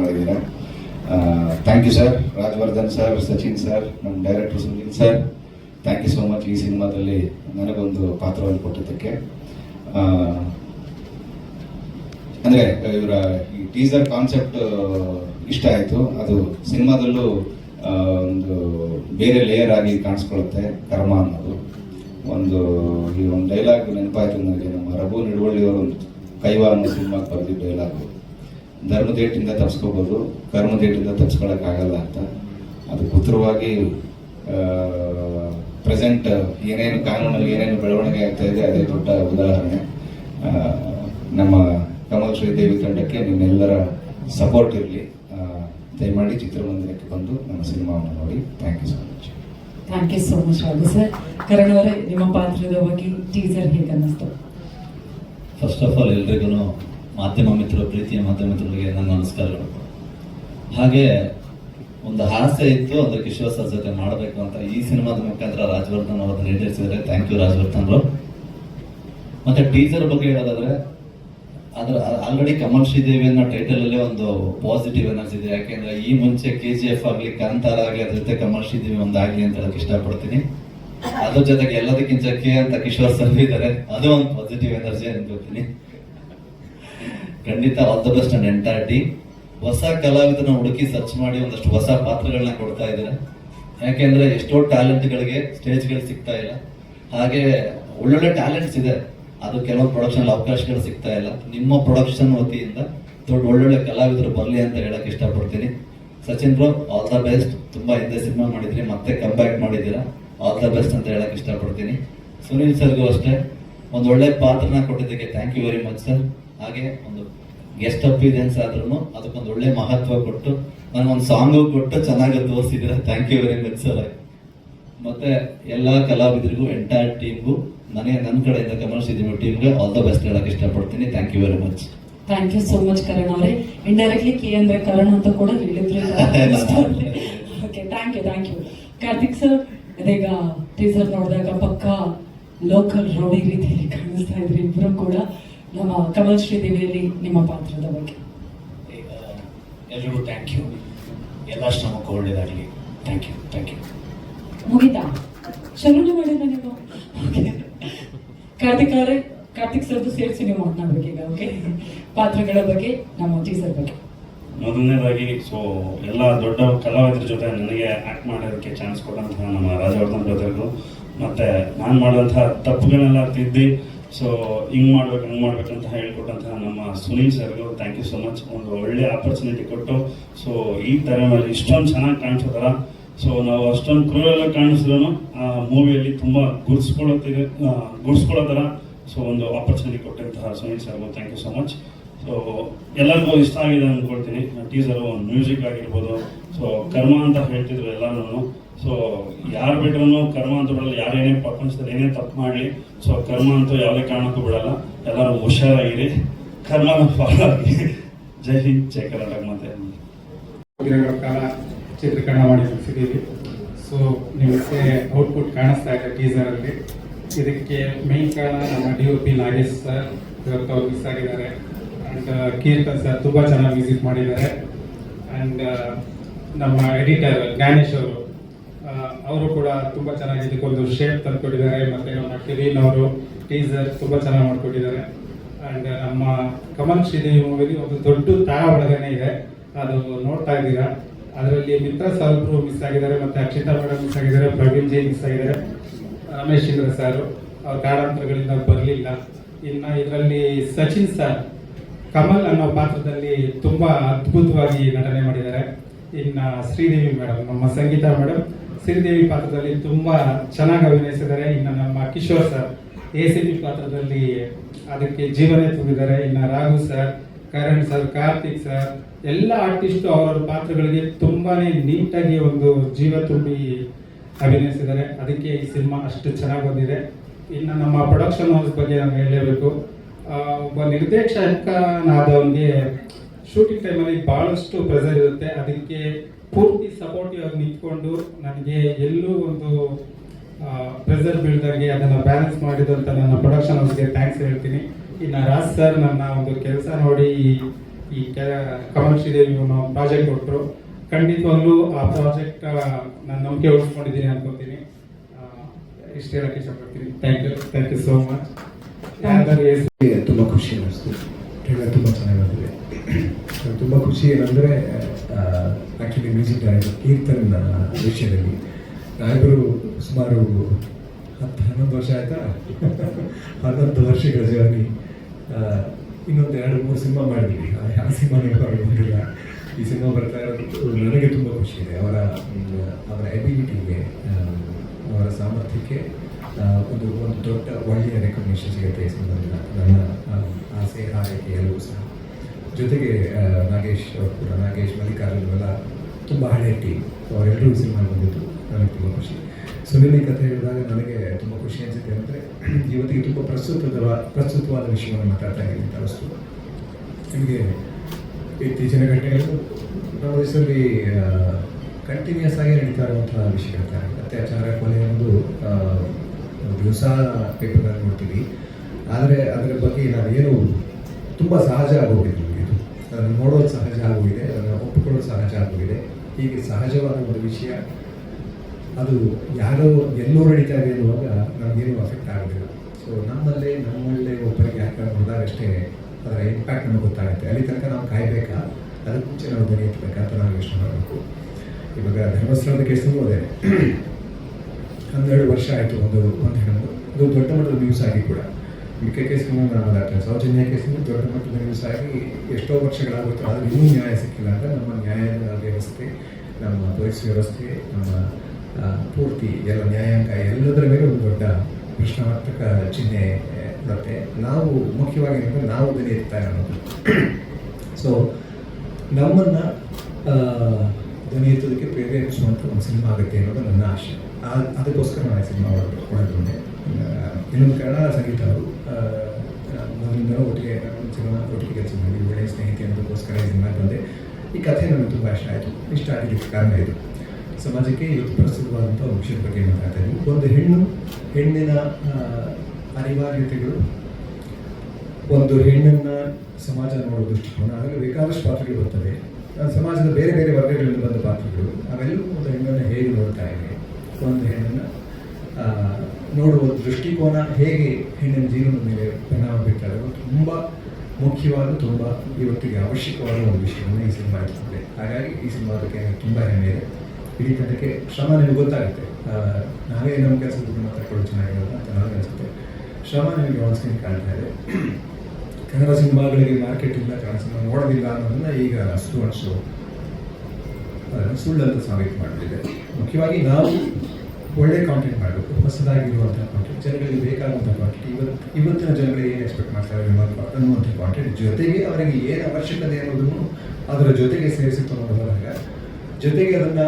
ಮಾಡಿದ್ದೀರಾ thank you sir Rajavardhan sir Sachin sir ನಮ್ಮ director Sunil sir thank you so much ಈ ಸಿನಿಮಾದಲ್ಲಿ ನನಗೊಂದು ಪಾತ್ರವನ್ನು ಕೊಟ್ಟಿದ್ದಕ್ಕೆ. ಅಂದರೆ, ಇವರ ಈ ಟೀಸರ್ ಕಾನ್ಸೆಪ್ಟ್ ಇಷ್ಟ ಆಯಿತು. ಅದು ಸಿನಿಮಾದಲ್ಲೂ ಒಂದು ಬೇರೆ ಲೇಯರ್ ಆಗಿ ಕಾಣಿಸ್ಕೊಳ್ಳುತ್ತೆ ಕರ್ಮ ಅನ್ನೋದು. ಒಂದು, ಈ ಒಂದು ಡೈಲಾಗ್ ನೆನಪಾಯ್ತು ನನಗೆ. ನಮ್ಮ ರಘು ನಿಡುವಳ್ಳಿಯವರು ಒಂದು ಕೈವ ಸಿನಿಮಾಗೆ ಬರೆದಿದ್ದ ಡೈಲಾಗು ಧರ್ಮದೇಟಿಂದ ತಪ್ಸ್ಕೋಬೋದು ಕರ್ಮದೇಟಿಂದ ತಪ್ಸ್ಕೊಳಕ್ಕಾಗಲ್ಲ ಅಂತ. ಅದು ಉತ್ತರವಾಗಿ ಪ್ರೆಸೆಂಟ್ ಏನೇನು ಕಾನೂನಲ್ಲಿ ಏನೇನು ಬೆಳವಣಿಗೆ ಆಗ್ತಾ ಇದೆ ಅದೇ ದೊಡ್ಡ ಉದಾಹರಣೆ. ನಮ್ಮ ಕಮಲ್ ಶ್ರೀದೇವಿ ತಂಡಕ್ಕೆ ನಿಮ್ಮೆಲ್ಲರ ಸಪೋರ್ಟ್ ಇರಲಿ. ದಯಮಾಡಿ ಚಿತ್ರಮಂದಿರಕ್ಕೆ ಬಂದು ನಮ್ಮ ಸಿನಿಮಾವನ್ನು ನೋಡಿ. Thank you so much thank you so much Raghu sir Karan ಅವರೇ ನಿಮ್ಮ ಪಾತ್ರದ ಬಗ್ಗೆ ಟೀಸರ್ ಹೇಗೆ ಅನ್ನಿಸ್ತು ಫಸ್ಟ್ ಆಫ್ ಆಲ್ ಎಲ್ರಿಗೂ ಮಾಧ್ಯಮ ಮಿತ್ರರು, ಪ್ರೀತಿಯ ಮಾಧ್ಯಮ ಮಿತ್ರರಿಗೆ ನನ್ನ ನಮಸ್ಕಾರಗಳು. ಹಾಗೆ ಒಂದು ಆಸೆ ಇತ್ತು, ಅಂದ್ರೆ ಕಿಶೋರ್ ಸರ್ ಜೊತೆ ಮಾಡಬೇಕು ಅಂತ ಈ ಸಿನಿಮಾದ ಮುಖಾಂತರ ರಾಜವರ್ಧನ್ ಅವರನ್ನು ಇದ್ದಾರೆ ಥ್ಯಾಂಕ್ ಯು ರಾಜವರ್ಧನ್ ಅವರು. ಮತ್ತೆ ಟೀಸರ್ ಬಗ್ಗೆ ಹೇಳೋದಾದ್ರೆ, ಅದರ ಆಲ್ರೆಡಿ ಕಮಲ್ ಶ್ರೀದೇವಿ ಅನ್ನೋ ಟೈಟಲ್ ಅಲ್ಲಿ ಒಂದು ಪಾಸಿಟಿವ್ ಎನರ್ಜಿ ಇದೆ. ಯಾಕೆಂದರೆ ಈ ಮುಂಚೆ ಕೆ ಜಿ ಎಫ್ ಆಗಲಿ, ಕಾಂತಾರ ಆಗಲಿ, ಅದ್ರ ಜೊತೆ ಕಮಲ್ ಶ್ರೀದೇವಿ ಒಂದಾಗಲಿ ಅಂತ ಹೇಳಕ್ಕೆ ಇಷ್ಟಪಡ್ತೀನಿ. ಅದ್ರ ಜೊತೆಗೆ ಎಲ್ಲದಕ್ಕಿಂತ ಕೆ ಅಂತ ಕಿಶೋರ್ ಸರ್ ಇದ್ದಾರೆ. ಅದು ಒಂದು ಪಾಸಿಟಿವ್ ಎನರ್ಜಿ ಅನ್ಕೋತೀನಿ. ಖಂಡಿತ all the best and entire team ಹೊಸ ಕಲಾವಿದನ ಹುಡುಕಿ ಸರ್ಚ್ ಮಾಡಿ ಒಂದಷ್ಟು ಹೊಸ ಪಾತ್ರಗಳನ್ನ ಕೊಡ್ತಾ ಇದ್ದಾರೆ. ಯಾಕೆಂದ್ರೆ ಎಷ್ಟೋ ಟ್ಯಾಲೆಂಟ್ಗಳಿಗೆ ಸ್ಟೇಜ್ಗಳು ಸಿಗ್ತಾ ಇಲ್ಲ. ಹಾಗೆ ಒಳ್ಳೊಳ್ಳೆ ಟ್ಯಾಲೆಂಟ್ಸ್ ಇದೆ. ಅದು ಕೆಲವು ಪ್ರೊಡಕ್ಷನ್ ಅವಕಾಶಗಳು ಸಿಗ್ತಾ ಇಲ್ಲ. ನಿಮ್ಮ ಪ್ರೊಡಕ್ಷನ್ ವತಿಯಿಂದ ದೊಡ್ಡ ಒಳ್ಳೊಳ್ಳೆ ಕಲಾವಿದರು ಬರಲಿ ಅಂತ ಹೇಳಕ್ ಇಷ್ಟಪಡ್ತೀನಿ. Sachin bro all the best ತುಂಬಾ ಹಿಂದೆ ಸಿನಿಮಾ ಮಾಡಿದ್ರಿ, ಮತ್ತೆ ಕಮ್ ಬ್ಯಾಕ್ ಮಾಡಿದ್ದೀರಾ? ಆಲ್ ದ ಬೆಸ್ಟ್ ಅಂತ ಹೇಳಕ್ ಇಷ್ಟಪಡ್ತೀನಿ. ಸುನೀಲ್ ಸರ್ಗೂ ಅಷ್ಟೇ. ಒಂದು ಒಳ್ಳೆ ಪಾತ್ರನ ಕೊಟ್ಟಿದ್ದಕ್ಕೆ thank you very much sir ಹಾಗೆ ಒಂದು ಗೆಸ್ಟ್ ಅಪಿಯರೆನ್ಸ್ ಆದ್ರೂ ಅದಕ್ಕೊಂದು ಒಳ್ಳೆ ಮಹತ್ವ ಕೊಟ್ಟು ನನಗೊಂದು ಸಾಂಗು ಕೊಟ್ಟು ಚೆನ್ನಾಗಿ ತೋರಿಸಿದ್ರೆ thank you very much sir ಮತ್ತೆ ಎಲ್ಲಾ ಕಲಾವಿದರಿಗೂ ಎಂಟೈರ್ ಟೀಮ್ಗೂ ನನಗೆ ನನ್ನ ಕಡೆಯಿಂದ ಕಮಲ್ ಸಿದ್ದಿಮ ಟೀಮ್ಗೆ ಆಲ್ ದ ಬೆಸ್ಟ್ ಹೇಳಕ್ ಇಷ್ಟಪಡ್ತೀನಿ. Thank you very much thank you so much Karan ಅವರೇ. ಇಂಡೈರೆಕ್ಟ್ಲಿ ಕೆ ಅಂದ್ರೆ ಕರಣ್ ಅಂತ ಕೂಡ ಹೇಳಿದ್ರು. Okay thank you thank you Karthik sir ಇದೀಗ ಟೀಸರ್ ನೋಡಿದಾಗ ಪಕ್ಕ ಲೋಕಲ್ ರೌಡಿ ರೀತಿಯಲ್ಲಿ ಕಾಣಿಸ್ತಾ ಇದ್ರಿ ಇಬ್ಬರು ಕೂಡ. ನಮ್ಮ ಕಮಲ್ ಶ್ರೀದೇವಿಯಲ್ಲಿ ನಿಮ್ಮ ಪಾತ್ರದ ಬಗ್ಗೆ. ಈಗ ಎಲ್ರಿಗೂ ಥ್ಯಾಂಕ್ ಯು ಎಲ್ಲ ಶ್ರಮಕ್ಕೂ ಒಳ್ಳೇದಾಗಲಿ ಥ್ಯಾಂಕ್ ಯು ಥ್ಯಾಂಕ್ ಯು ಮುಗಿತಾ? ಶರಣು ಮಾಡಿಲ್ಲ ನೀವು. ಕಾರ್ತಿಕ್ ಅವರೇ ಕಾರ್ತಿಕ್ ಸರ್ದು ಸೇರಿಸಿ ನೀವು ಬಗ್ಗೆ ಈಗ ಓಕೆ ಪಾತ್ರಗಳ ಬಗ್ಗೆ ನಮ್ಮ ಟೀಸರ್ ಬಗ್ಗೆ. ಮೊದಲನೇದಾಗಿ ಸೊ ಎಲ್ಲ ದೊಡ್ಡ ಕಲಾವಿದರ ಜೊತೆ ನನಗೆ ಆ್ಯಕ್ಟ್ ಮಾಡೋದಕ್ಕೆ ಚಾನ್ಸ್ ಕೊಟ್ಟಂತಹ ನಮ್ಮ ರಾಜವರ್ಧನ್ ಜೊತೆಗೂ ಮತ್ತು ನಾನು ಮಾಡುವಂತಹ ತಪ್ಪುಗಳನ್ನೆಲ್ಲ ತಿದ್ದಿ ಸೊ ಹಿಂಗೆ ಮಾಡ್ಬೇಕು, ಹಂಗೆ ಮಾಡ್ಬೇಕಂತ ಹೇಳ್ಕೊಟ್ಟಂತಹ ನಮ್ಮ ಸುನೀಲ್ ಸರ್ಗೂ ಥ್ಯಾಂಕ್ ಯು ಸೊ ಮಚ್ ಒಂದು ಒಳ್ಳೆ ಆಪರ್ಚುನಿಟಿ ಕೊಟ್ಟು ಸೊ ಈ ಥರ ಇಷ್ಟೊಂದು ಚೆನ್ನಾಗಿ ಕಾಣಿಸೋ ಥರ ಸೊ ನಾವು ಅಷ್ಟೊಂದು ಕ್ರೂರೆಲ್ಲ ಕಾಣಿಸಿದ್ರು ಆ ಮೂವಿಯಲ್ಲಿ ತುಂಬ ಗುರ್ಸ್ಕೊಳ್ಳೋತಿದೆ ಗುರ್ಸ್ಕೊಳ್ಳೋ ಥರ ಸೊ ಒಂದು ಆಪರ್ಚುನಿಟಿ ಕೊಟ್ಟಂತಹ Sunil ಸರ್ಗೂ thank you so much so ಎಲ್ಲರಿಗೂ ಇಷ್ಟ ಆಗಿದೆ ಅಂದ್ಕೊಳ್ತೀನಿ. ಟೀಸರು ಒಂದು ಮ್ಯೂಸಿಕ್ ಆಗಿರ್ಬೋದು ಸೊ ಕರ್ಮ ಅಂತ ಹೇಳ್ತಿದ್ರು ಎಲ್ಲರೂ ಸೊ ಯಾರು ಬಿಟ್ರೂ ಕರ್ಮ ಅಂತ ಬಿಡಲ್ಲ ಯಾರೇನೇ ಪ್ರಪಂಚದಲ್ಲಿ ಏನೇ ತಪ್ಪು ಮಾಡಲಿ ಸೊ ಕರ್ಮ ಅಂತೂ ಯಾವುದೇ ಕಾರಣಕ್ಕೂ ಬಿಡಲ್ಲ. ಎಲ್ಲರೂ ಹುಷಾರಾಗಿರಿ. ಕರ್ಮನ ಫಾಲೋ ಜೈ ಹಿಂದ್, ಜೈ ಕರ್ನಾಟಕ ಮತ್ತೆ ಚಿತ್ರೀಕರಣ ಮಾಡಿ ಮುಗಿಸಿದ್ದೀವಿ ಸೊ ನಿಮಗೆ ಔಟ್ಪುಟ್ ಕಾಣಿಸ್ತಾ ಇದೆ ಟೀಸರ್ ಅಲ್ಲಿ. ಇದಕ್ಕೆ ಮೇನ್ ಕಾರಣ ನಮ್ಮ D O P Nagesh sir ಇವತ್ತು ಅವ್ರು ಮಿಸ್ ಆಗಿದ್ದಾರೆ. ಅಂಡ್ ಕೀರ್ತನ್ ಸರ್ ತುಂಬಾ ಚೆನ್ನಾಗಿ ವಿಸಿಟ್ ಮಾಡಿದ್ದಾರೆ. ಅಂಡ್ ನಮ್ಮ ಎಡಿಟರ್ ಜ್ಞಾನೇಶ್ ಅವರು ಅವರು ಕೂಡ ತುಂಬಾ ಚೆನ್ನಾಗಿ ಇದಕ್ಕೊಂದು ಶೇಪ್ ತಂದುಕೊಟ್ಟಿದ್ದಾರೆ. ಮತ್ತೆ ನಮ್ಮ ಕಿರೀನ್ ಅವರು ಟೀಸರ್ ತುಂಬಾ ಚೆನ್ನಾಗಿ ಮಾಡ್ಕೊಟ್ಟಿದ್ದಾರೆ. ಅಂಡ್ ನಮ್ಮ ಕಮಲ್ ಶ್ರೀದೇವಿ ಮೂವಿಲಿ ಒಂದು ದೊಡ್ಡ ತಾರ ಒಳಗನೆ ಇದೆ. ಅದು ನೋಡ್ತಾ ಇದ್ದೀರಾ? ಅದರಲ್ಲಿ ಮಿತ್ರ ಸಾಹೇಬ್ರು ಮಿಸ್ ಆಗಿದ್ದಾರೆ, ಮತ್ತೆ ಅಕ್ಷಿತಾ ಮೇಡಮ್ ಮಿಸ್ ಆಗಿದ್ದಾರೆ, ಪ್ರವೀಣ್ ಜೈ ಮಿಸ್ ಆಗಿದ್ದಾರೆ, ರಮೇಶ್ ಇಂದ್ರ ಸಾರು. ಅವ್ರ ಕಾಡಾಂತರಗಳಿಂದ ಬರಲಿಲ್ಲ. ಇನ್ನ ಇದರಲ್ಲಿ ಸಚಿನ್ ಸರ್, ಕಮಲ್ ಅನ್ನೋ ಪಾತ್ರದಲ್ಲಿ ತುಂಬಾ ಅದ್ಭುತವಾಗಿ ನಟನೆ ಮಾಡಿದ್ದಾರೆ. ಇನ್ನ ಶ್ರೀದೇವಿ ಮೇಡಮ್ ನಮ್ಮ ಸಂಗೀತ ಮೇಡಮ್ ಶ್ರೀದೇವಿ ಪಾತ್ರದಲ್ಲಿ ತುಂಬಾ ಚೆನ್ನಾಗಿ ಅಭಿನಯಿಸಿದ್ದಾರೆ. ಇನ್ನು ನಮ್ಮ Kishore sir A C P ಪಾತ್ರದಲ್ಲಿ ಅದಕ್ಕೆ ಜೀವನೇ ತುಂಬಿದ್ದಾರೆ. ಇನ್ನು Raghu sir, Karan sir, Karthik sir, ಎಲ್ಲ ಆರ್ಟಿಸ್ಟ್ ಅವರವರ ಪಾತ್ರಗಳಿಗೆ ತುಂಬಾನೇ ನೀಟಾಗಿ ಒಂದು ಜೀವ ತುಂಬಿ ಅಭಿನಯಿಸಿದ್ದಾರೆ. ಅದಕ್ಕೆ ಈ ಸಿನಿಮಾ ಅಷ್ಟು ಚೆನ್ನಾಗಿ ಬಂದಿದೆ. ಇನ್ನು ನಮ್ಮ ಪ್ರೊಡಕ್ಷನ್ ಹೌಸ್ ಬಗ್ಗೆ ನಾನು ಹೇಳಲೇಬೇಕು. ಒಬ್ಬ ನಿರ್ದೇಶಕನಾದವನಿಗೆ ಶೂಟಿಂಗ್ ಟೈಮಲ್ಲಿ ಬಹಳಷ್ಟು ಪ್ರೆಸರ್ ಇರುತ್ತೆ. ಅದಕ್ಕೆ ಪೂರ್ತಿ ಸಪೋರ್ಟಿವ್ ಆಗಿ ನಿಂತ್ಕೊಂಡು ನನಗೆ ಎಲ್ಲೂ ಒಂದು ಪ್ರೆಸರ್ ಬೀಳ್ದಂಗೆ ಅದನ್ನು ಬ್ಯಾಲೆನ್ಸ್ ಮಾಡಿದಂತ ನನ್ನ ಪ್ರೊಡಕ್ಷನ್ ಹೌಸ್ಗೆ ಥ್ಯಾಂಕ್ಸ್ ಹೇಳ್ತೀನಿ. ಇನ್ನು ರಾಜ್ ಸರ್ ನನ್ನ ಒಂದು ಕೆಲಸ ನೋಡಿ ಈ ಈ ಕಮರ್ಷಿಯಲ್ ಅನ್ನೋ ಪ್ರಾಜೆಕ್ಟ್ ಕೊಟ್ಟರು ಖಂಡಿತವಾಗ್ಲೂ ಆ ಪ್ರಾಜೆಕ್ಟ್ ನಾನು ನಂಬಿಕೆ ಉಳಿಸ್ಕೊಂಡಿದ್ದೀನಿ ಅನ್ಕೋತೀನಿ. ಇಷ್ಟು ಹೇಳಕ್ಕೆ ಇಷ್ಟಪಡ್ತೀನಿ. Thank you thank you so much ತುಂಬ ಖುಷಿ ಅನ್ನಿಸ್ತು. ತುಂಬ ಚೆನ್ನಾಗಿ ಬಂದಿದೆ. ತುಂಬ ಖುಷಿ ಏನಂದರೆ ಆ್ಯಕ್ಚುಲಿ ಮ್ಯೂಸಿಕ್ ಡೈರೆಕ್ಟರ್ ಕೀರ್ತನ್ ವಿಷಯದಲ್ಲಿ. ನಾವಿಬ್ಬರು ಸುಮಾರು ಹತ್ತು, ಹನ್ನೊಂದು ವರ್ಷ ಆಯಿತಾ? ಹನ್ನೊಂದು ವರ್ಷಗಳ ಜರ್ನಿ. ಇನ್ನೊಂದು ಎರಡು, ಮೂರು ಸಿನಿಮಾ ಮಾಡಿದ್ವಿ. ಯಾವ ಸಿನಿಮಾ ಬಂದಿಲ್ಲ. ಈ ಸಿನಿಮಾ ಬರ್ತಾ ಇರೋದು ನನಗೆ ತುಂಬ ಖುಷಿ ಇದೆ. ಅವರ ಅವರ ಎಬಿಲಿಟಿಗೆ ಅವರ ಸಾಮರ್ಥ್ಯಕ್ಕೆ ಒಂದು ಒಂದು ದೊಡ್ಡ ಒಳ್ಳೆಯ ರೆಕಗ್ನಿಷನ್ ಸಿಗುತ್ತೆ ಈ ಸಿನಿಮಾದಿಂದ. ನನ್ನ ಆಸೆ, ಹಾರೈಕೆ ಎಲ್ಲವೂ ಸಹ. ಜೊತೆಗೆ ನಾಗೇಶ್ ಕೂಡ, ನಾಗೇಶ್ ಮಲ್ಲಿಕಾರ್ಜುನ್ ಎಲ್ಲ ತುಂಬ ಹಳೆಯ ಟೀಮ್ ಅವರೆಲ್ಲರೂ ಸಿನಿಮಾ ಬಂದಿದ್ದು ನನಗೆ ತುಂಬ ಖುಷಿ. ಸೊ ಈ ಕಥೆ ಹೇಳಿದಾಗ ನನಗೆ ತುಂಬ ಖುಷಿ ಅನಿಸುತ್ತೆ ಅಂದರೆ, ಇವತ್ತಿಗೆ ತುಂಬ ಪ್ರಸ್ತುತದ ಪ್ರಸ್ತುತವಾದ ವಿಷಯವನ್ನು ಮಾತಾಡ್ತಾ ಇದ್ದೀನಿ ಅಂತ ಅನಿಸ್ತು. ನಿಮಗೆ ಇತ್ತೀಚಿನ ಘಟನೆಗಳು, ನಮ್ಮ ದೇಶದಲ್ಲಿ ಕಂಟಿನ್ಯೂಸ್ ಆಗಿ ನಡೀತಾ ಇರುವಂತಹ ವಿಷಯಗಳು ಅತ್ಯಾಚಾರ, ಕೊಲೆ ಒಂದು ದಿವಸ ಪೇಪರ್ನಲ್ಲಿ ನೋಡ್ತೀವಿ. ಆದರೆ ಅದರ ಬಗ್ಗೆ ನಾವೇನು ತುಂಬ ಸಹಜ ಆಗೋಗಿದೆ ನಮ್ಗೆ ಇದು ಅದನ್ನು ನೋಡೋದು ಸಹಜ ಆಗೋಗಿದೆ, ಅದನ್ನು ಒಪ್ಪಿಕೊಳ್ಳೋದು ಸಹಜ ಆಗೋಗಿದೆ. ಹೀಗೆ ಸಹಜವಾದ ಒಂದು ವಿಷಯ, ಅದು ಯಾರೋ ಎಲ್ಲೋ ನಡೀತಾ ಇದೆ ಅನ್ನುವಾಗ ನಮಗೇನು ಅಫೆಕ್ಟ್ ಆಗೋದಿಲ್ಲ. ಸೊ ನಮ್ಮಲ್ಲೇ ನಮ್ಮಲ್ಲೇ ಒಬ್ಬರಿಗೆ ಯಾಕೆ ನೋಡಿದಾಗಷ್ಟೇ ಅದರ ಇಂಪ್ಯಾಕ್ಟ್ ನಮಗೆ ಗೊತ್ತಾಗುತ್ತೆ. ಅಲ್ಲಿ ತನಕ ನಾವು ಕಾಯಬೇಕಾ? ಅದಕ್ಕೆ ಮುಂಚೆ ನಾವು ಎತ್ತಬೇಕಾ? ಅಂತ ನಾವು ಯೋಚನೆ ಮಾಡಬೇಕು. ಇವಾಗ ಧರ್ಮಸ್ಥಳದ ಕೇಸಲ್ಲೂ ಅದೇ. ಹನ್ನೆರಡು ವರ್ಷ ಆಯಿತು ಒಂದು ಒಂದು ಅದು ದೊಡ್ಡ ಮಟ್ಟದ ನ್ಯೂಸ್ ಆಗಿ ಕೂಡ. ಮಿಕ್ಕ ಕೇಸಿನ ನಾನು ಮಾತಾಡ್ತೇನೆ ಸೌಜನ್ಯ ಕೇಸಿನ ದೊಡ್ಡ ಮಟ್ಟದ ನ್ಯೂಸ್ ಆಗಿ ಎಷ್ಟೋ ವರ್ಷಗಳಾಗುತ್ತೆ ಆದರೆ ಇನ್ನೂ ನ್ಯಾಯ ಸಿಕ್ಕಿಲ್ಲ. ಅಂದರೆ ನಮ್ಮ ನ್ಯಾಯದ ವ್ಯವಸ್ಥೆ, ನಮ್ಮ ಪೊಲೀಸ್ ವ್ಯವಸ್ಥೆ, ನಮ್ಮ ಪೂರ್ತಿ ಎಲ್ಲ ನ್ಯಾಯಾಂಗ ಎಲ್ಲದರ ಮೇಲೆ ಒಂದು ದೊಡ್ಡ ಪ್ರಶ್ನಾರ್ಥಕ ಚಿಹ್ನೆ ಬರುತ್ತೆ. ನಾವು ಮುಖ್ಯವಾಗಿ ನಾವು ಬೆಲೆ ಇರ್ತಾ ಅನ್ನೋದು ಸೊ ನಮ್ಮನ್ನು ಧ್ವನಿ ಎತ್ತೋದಕ್ಕೆ ಪ್ರೇರೇಪಿಸುವಂಥ ಒಂದು ಸಿನಿಮಾ ಆಗುತ್ತೆ ಅನ್ನೋದು ನನ್ನ ಆಶೆ. ಅದಕ್ಕೋಸ್ಕರ ನಾನು ಸಿನಿಮಾ ಹೊರಟುಕೊಂಡೆ ಇನ್ನೊಂದು ಕಾರಣ ಸಂಗೀತ ಅವರು ಮೊದಲಿಂದ ಒಟ್ಟಿಗೆ ಸಿನಿಮಾ ಒಟ್ಟಿಗೆ ಕೆಲಸ ಮಾಡಿ ಒಳ್ಳೆಯ ಸ್ನೇಹಿತೆ ಅನ್ನೋದಕ್ಕೋಸ್ಕರ ಸಿನಿಮಾ ಬಂದೆ. ಈ ಕಥೆ ನನಗೆ ತುಂಬ ಇಷ್ಟ ಆಯಿತು. ಇಷ್ಟ ಆಗಿದ್ದಕ್ಕೆ ಕಾರಣ ಇದು. ಸಮಾಜಕ್ಕೆ ಇವತ್ತು ಪ್ರಸ್ತುತವಾದಂಥ ಒಂದು ವಿಷಯದ ಬಗ್ಗೆ ಮಾತಾಡ್ತಾ ಒಂದು ಹೆಣ್ಣು, ಹೆಣ್ಣಿನ ಅನಿವಾರ್ಯತೆಗಳು, ಒಂದು ಹೆಣ್ಣನ್ನು ಸಮಾಜ ನೋಡೋ ದೃಷ್ಟಿಕೋನ ಅದರಲ್ಲಿ ಬೇಕಾದಷ್ಟು ಪಾತ್ರಗಳು ಬರ್ತವೆ. ಸಮಾಜದ ಬೇರೆ ಬೇರೆ ವರ್ಗಗಳಿಂದ ಬಂದ ಪಾತ್ರಗಳು, ಅವೆಲ್ಲವೂ ಒಂದು ಹೆಣ್ಣನ್ನು ಹೇಗೆ ನೋಡ್ತಾ ಇದೆ? ಒಂದು ಹೆಣ್ಣನ್ನು ನೋಡುವ ದೃಷ್ಟಿಕೋನ ಹೇಗೆ ಹೆಣ್ಣಿನ ಜೀವನದ ಮೇಲೆ ಪರಿಣಾಮ ಬೀರ್ತಾರೆ ತುಂಬ ಮುಖ್ಯವಾದ, ತುಂಬ ಇವತ್ತಿಗೆ ಅವಶ್ಯಕವಾದ ಒಂದು ವಿಷಯವನ್ನು ಈ ಸಿನಿಮಾ ಇರ್ತದೆ ಹಾಗಾಗಿ ಈ ಸಿನಿಮಾದಕ್ಕೆ ತುಂಬ ಹೆಮ್ಮೆ ಇದೆ. ಇಡೀ ತಂಡಕ್ಕೆ ಶ್ರಮ ನಿಮಗೆ ಗೊತ್ತಾಗುತ್ತೆ. ನಾವೇ ನಮ್ಮ ಕೆಲಸದ ಬಗ್ಗೆ ಚೆನ್ನಾಗಿರೋದು ಅಂತ ನನಗೆ ಅನಿಸುತ್ತೆ. ಶ್ರಮ ನಿಮಗೆ ಆನ್ ಸ್ಕ್ರೀನ್ ಕಾಣ್ತಾ ಇದೆ. ಕನ್ನಡ ಸಿನಿಮಾಗಳಿಗೆ ಮಾರ್ಕೆಟ್ ಇಲ್ಲ, ಕನ್ನಡ ಸಿನಿಮಾ ನೋಡೋದಿಲ್ಲ ಅನ್ನೋದನ್ನ ಈಗ ಅಷ್ಟು ಅಷ್ಟು ಅದನ್ನು ಅಂತ ಸಾಬೀತು ಮಾಡಲಿದೆ ಮುಖ್ಯವಾಗಿ ನಾವು ಒಳ್ಳೆ ಕಾಂಟೆಂಟ್ ಮಾಡಬೇಕು ಹೊಸದಾಗಿರುವಂಥ ಕಾಂಟೆಂಟ್ ಜನಗಳಿಗೆ ಬೇಕಾದಂಥ ಕಾಂಟೆಂಟ್ ಇವತ್ತು ಇವತ್ತಿನ ಜನಗಳಿಗೆ ಏನು ಎಕ್ಸ್ಪೆಕ್ಟ್ ಮಾಡ್ತಾರೆ ಅನ್ನೋ- ಅನ್ನುವಂಥ ಕಾಂಟೆಂಟ್ ಜೊತೆಗೆ ಅವರಿಗೆ ಏನು ಅವಶ್ಯಕತೆ ಅನ್ನೋದನ್ನು ಅದರ ಜೊತೆಗೆ ಸೇರಿಸಿಕೊಂಡು ಹೋದಾಗ ಜೊತೆಗೆ ಅದನ್ನು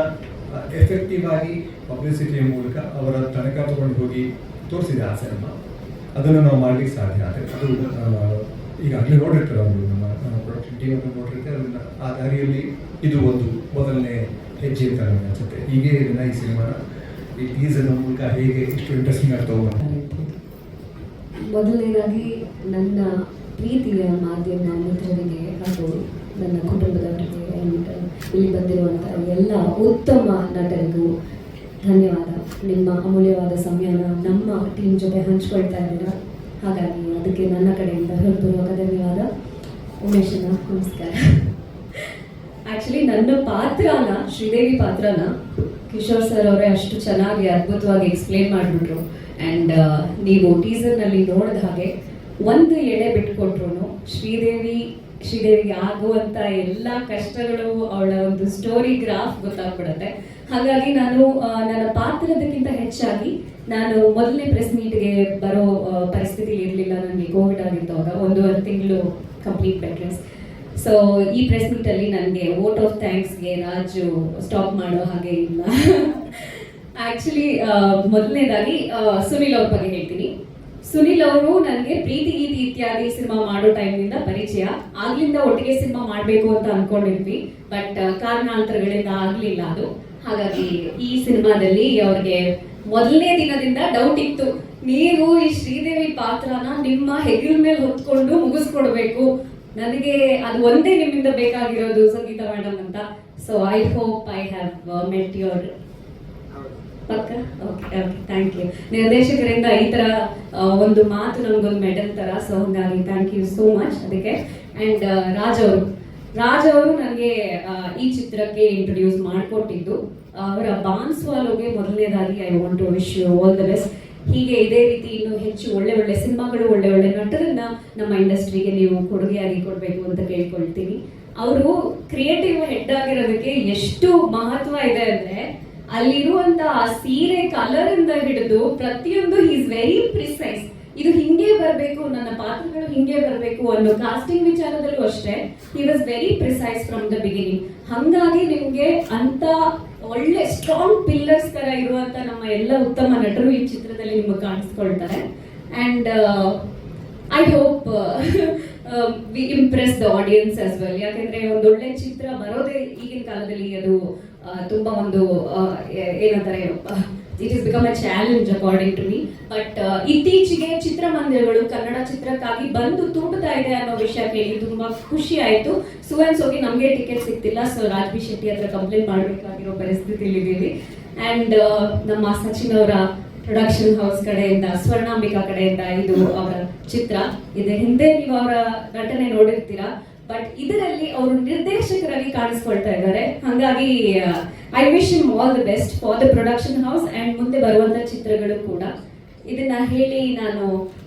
ಎಫೆಕ್ಟಿವ್ ಆಗಿ ಪಬ್ಲಿಸಿಟಿಯ ಮೂಲಕ ಅವರ ತನಕ ತಗೊಂಡು ಹೋಗಿ ತೋರಿಸಿದೆ ಆ ಸಿನಿಮಾ ಅದನ್ನು ನಾವು ಮಾಡಲಿಕ್ಕೆ ಸಾಧ್ಯ ಆದರೆ ಅದು ಈಗ ಈಗಾಗಲೇ ನೋಡಿರ್ತಾರೆ ಅವರು ನಮ್ಮ ಪ್ರೊಡಕ್ಷನ್ ಟೀಮ್ ಅನ್ನು ನೋಡಿರ್ತಾರೆ, ಅದನ್ನು ಆ ದಾರಿಯಲ್ಲಿ ಇದು ಒಂದು ಮೊದಲನೇ ಹೆಜ್ಜೆ ಅಂತ ನನಗೆ ಅನಿಸುತ್ತೆ. ಹೀಗೆ ಇದನ್ನು ಈ ಸಿನಿಮಾನ ಮೂಲಕ ಹೇಗೆ ಇಷ್ಟು ಇಂಟ್ರೆಸ್ಟಿಂಗ್ ಆಗ್ತಾ ಮೊದಲನೇದಾಗಿ ನನ್ನ ಪ್ರೀತಿಯ ಮಾಧ್ಯಮ ಮಿತ್ರರಿಗೆ ಹಾಗೂ ನನ್ನ ಕುಟುಂಬದವರಿಗೆ ಆ್ಯಂಡ್ ಇಲ್ಲಿ ಬಂದಿರುವಂಥ ಎಲ್ಲ ಉತ್ತಮ ನಟರಿಗೂ ಧನ್ಯವಾದ. ನಿಮ್ಮ ಅಮೂಲ್ಯವಾದ ಸಮಯನ ನಮ್ಮ ಟೀಮ್ ಜೊತೆ ಹಂಚ್ಕೊಳ್ತಾ ಇದ್ದೀರಾ. ಹಾಗಾಗಿ ಅದಕ್ಕೆ ನನ್ನ ಕಡೆಯಿಂದ ಹೃತ್ಪೂರ್ವಕ ಧನ್ಯವಾದ. ಉಮೇಶನ ನಮಸ್ಕಾರ. ಆ್ಯಕ್ಚುಲಿ ನನ್ನ ಪಾತ್ರನ, ಶ್ರೀದೇವಿ ಪಾತ್ರನ ಕಿಶೋರ್ ಸರ್ ಅವರೇ ಅಷ್ಟು ಚೆನ್ನಾಗಿ ಅದ್ಭುತವಾಗಿ ಎಕ್ಸ್ಪ್ಲೇನ್ ಮಾಡಿಬಿಟ್ರು. ಆ್ಯಂಡ್ ನೀವು ಟೀಸರ್ನಲ್ಲಿ ನೋಡಿದ ಹಾಗೆ ಒಂದು ಎಳೆ ಬಿಟ್ಕೊಟ್ರು ಶ್ರೀದೇವಿ, ಶ್ರೀದೇವಿಗೆ ಆಗುವಂಥ ಎಲ್ಲ ಕಷ್ಟಗಳು ಅವಳ ಒಂದು ಸ್ಟೋರಿ ಗ್ರಾಫ್ ಗೊತ್ತಾಗ್ಬಿಡತ್ತೆ. ಹಾಗಾಗಿ ನಾನು ನನ್ನ ಪಾತ್ರದಕ್ಕಿಂತ ಹೆಚ್ಚಾಗಿ ನಾನು ಮೊದಲನೇ ಪ್ರೆಸ್ ಮೀಟ್ಗೆ ಬರೋ ಪರಿಸ್ಥಿತಿ ಇರಲಿಲ್ಲ. ನನಗೆ ಕೋವಿಡ್ ಆಗಿತ್ತು ಅವಾಗ ಒಂದೂವರೆ ತಿಂಗಳು ಕಂಪ್ಲೀಟ್ ಬೆಡ್ ರೆಸ್ಟ್ ಸೊ ಈ ಪ್ರೆಸ್ ಮೀಟ್ ಅಲ್ಲಿ ನನಗೆ ವೋಟ್ ಆಫ್ ಥ್ಯಾಂಕ್ಸ್ಗೆ ರಾಜು ಸ್ಟಾಪ್ ಮಾಡೋ ಹಾಗೆ ಇಲ್ಲ. ಆಕ್ಚುಲಿ ಮೊದಲನೇದಾಗಿ ಸುನಿಲ್ ಅವ್ರ ಬಗ್ಗೆ ಹೇಳ್ತೀನಿ. ಸುನಿಲ್ ಅವರು ನನಗೆ ಪ್ರೀತಿ, ಗೀತಿ ಇತ್ಯಾದಿ ಸಿನಿಮಾ ಮಾಡೋ ಟೈಮ್ನಿಂದ ಪರಿಚಯ. ಆಗ್ಲಿಂದ ಒಟ್ಟಿಗೆ ಸಿನಿಮಾ ಮಾಡಬೇಕು ಅಂತ ಅನ್ಕೊಂಡಿದ್ವಿ ಬಟ್ ಕಾರಣಾಂತರಗಳಿಂದ ಆಗ್ಲಿಲ್ಲ ಅದು. ಹಾಗಾಗಿ ಈ ಸಿನಿಮಾದಲ್ಲಿ ಅವ್ರಿಗೆ ಮೊದಲನೇ ದಿನದಿಂದ ಡೌಟ್ ಇತ್ತು. ನೀವು ಈ ಶ್ರೀದೇವಿ ಪಾತ್ರನ ನಿಮ್ಮ ಹೆಗಲ ಮೇಲೆ ಹೊತ್ಕೊಂಡು ಮುಗಿಸ್ಕೊಡ್ಬೇಕು. ನನಗೆ ಅದು ಒಂದೇ ನಿಮ್ಮಿಂದ ಬೇಕಾಗಿರೋದು ಸಂಗೀತ ಮೇಡಮ್ ಅಂತ. So I hope I have met your ಪಕ್ಕ? ಓಕೆ ಓಕೆ ಥ್ಯಾಂಕ್ ಯು ನಿರ್ದೇಶಕರಿಂದ ಈ ಥರ ಒಂದು ಮಾತು ನಮಗೊಂದು ಮೆಡಲ್ ಥರ ಸೊ ಹಾಗಾಗಿ ಥ್ಯಾಂಕ್ ಯು ಸೋ ಮಚ್ ಅದಕ್ಕೆ. ಆ್ಯಂಡ್ ರಾಜ್ ಅವರು. ರಾಜ್ ಅವರು ನನಗೆ ಈ ಚಿತ್ರಕ್ಕೆ ಇಂಟ್ರೊಡ್ಯೂಸ್ ಮಾಡಿಕೊಟ್ಟಿದ್ದು. ಅವರ ಬಾನ್ಸ್ವಾಲೋಗೆ ಮೊದಲನೇದಾಗಿ I want to wish you all the best ಹೀಗೆ ಇದೇ ರೀತಿ ಇನ್ನು ಹೆಚ್ಚು ಒಳ್ಳೆ ಒಳ್ಳೆ ಸಿನಿಮಾಗಳು, ಒಳ್ಳೆ ಒಳ್ಳೆ ನಟರನ್ನ ನಮ್ಮ ಇಂಡಸ್ಟ್ರಿಗೆ ನೀವು ಕೊಡುಗೆಯಾಗಿ ಕೊಡಬೇಕು ಅಂತ ಕೇಳ್ಕೊಳ್ತೀನಿ. ಅವರು ಕ್ರಿಯೇಟಿವ್ ಹೆಡ್ ಆಗಿರೋದಕ್ಕೆ ಎಷ್ಟು ಮಹತ್ವ ಇದೆ ಅಂದ್ರೆ ಅಲ್ಲಿರುವಂತ ಆ ಸೀರೆ ಕಲರಿಂದ ಹಿಡಿದು ಪ್ರತಿಯೊಂದು ಈಸ್ ವೆರಿ ಪ್ರಿಸೈಸ್ ಇದು ಹಿಂಗೆ ಬರಬೇಕು, ನನ್ನ ಪಾತ್ರಗಳು ಹಿಂಗೆ ಬರಬೇಕು ಅನ್ನೋ ಕಾಸ್ಟಿಂಗ್ ವಿಚಾರದಲ್ಲೂ ಅಷ್ಟೇ he was very precise from the beginning ಹಂಗಾಗಿ ನಿಮ್ಗೆ ಅಂತ ಒಳ್ಳೆ ಸ್ಟ್ರಾಂಗ್ ಪಿಲ್ಲರ್ಸ್ ತರ ಇರುವಂತ ನಮ್ಮ ಎಲ್ಲ ಉತ್ತಮ ನಟರು ಈ ಚಿತ್ರದಲ್ಲಿ ನಿಮಗೆ ಕಾಣಿಸ್ಕೊಳ್ತಾರೆ. And I hope we impress the audience as well ಯಾಕಂದ್ರೆ ಒಂದು ಒಳ್ಳೆ ಚಿತ್ರ ಬರೋದೇ ಈಗಿನ ಕಾಲದಲ್ಲಿ ಅದು ಆ, ತುಂಬಾ ಒಂದು ಆ, ಏನಂತಾರೆ it is become a challenge according to me but ಇತ್ತೀಚೆಗೆ ಚಿತ್ರಮಂದಿರಗಳು ಕನ್ನಡ ಚಿತ್ರಕ್ಕಾಗಿ ಬಂದು ತುಂಬುತ್ತಾ ಇದೆ ಅನ್ನೋ ವಿಷಯ ಕೇಳಿ ತುಂಬಾ ಖುಷಿ ಆಯ್ತು. ಸುವನ್ಸ್ ಹೋಗಿ ನಮಗೆ ಟಿಕೆಟ್ ಸಿಗ್ತಿಲ್ಲ. ಸೊ ರಾಜ್ಬಿ ಶೆಟ್ಟಿ ಹತ್ರ ಕಂಪ್ಲೇಂಟ್ ಮಾಡಬೇಕಾಗಿರೋ ಪರಿಸ್ಥಿತಿ ಇದ್ದೀವಿ ಅಂಡ್ ನಮ್ಮ ಸಚಿನ್ ಅವರ ಪ್ರೊಡಕ್ಷನ್ ಹೌಸ್ ಕಡೆಯಿಂದ, ಸ್ವರ್ಣಾಂಬಿಕಾ ಕಡೆಯಿಂದ ಇದು ಅವರ ಚಿತ್ರ. ಇದೆ ಹಿಂದೆ ನೀವು ಅವರ ನಟನೆ ನೋಡಿರ್ತೀರಾ. ಬಟ್ ಇದರಲ್ಲಿ ಅವರು ನಿರ್ದೇಶಕರಾಗಿ ಕಾಣಿಸ್ಕೊಳ್ತಾ ಇದ್ದಾರೆ. ಹಾಗಾಗಿ I wish him all the best for the production house and ಮುಂದೆ ಬರುವಂತ ಚಿತ್ರಗಳು ಕೂಡ. ಇದನ್ನ ಹೇಳಿ ನಾನು